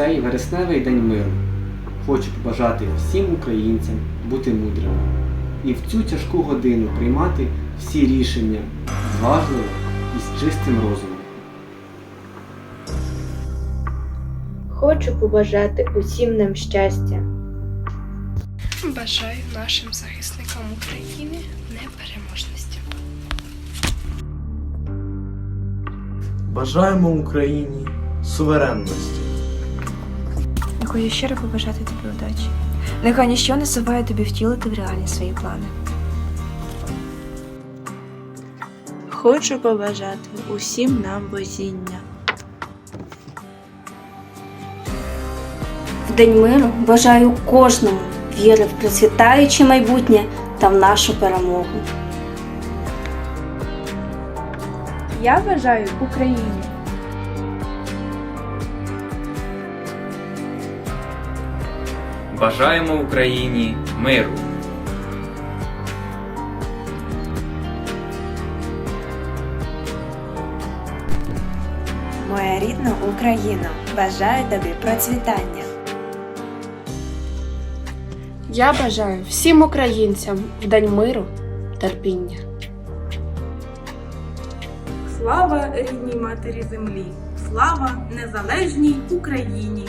Цей вересневий день миру хочу побажати всім українцям бути мудрими і в цю тяжку годину приймати всі рішення зважливо і з чистим розумом. Хочу побажати усім нам щастя. Бажаю нашим захисникам України непереможності. Бажаємо Україні суверенності. Хочу щиро побажати тобі удачі. Нехай ніщо не заває тобі втілити в реальність свої плани. Хочу побажати усім нам бозіння. В День миру бажаю кожному віри в процвітаюче майбутнє та в нашу перемогу. Я бажаю Україні Бажаємо Україні миру. Моя рідна Україна, бажаю тобі процвітання. Я бажаю всім українцям в День миру терпіння. Слава рідній матері землі! Слава незалежній Україні!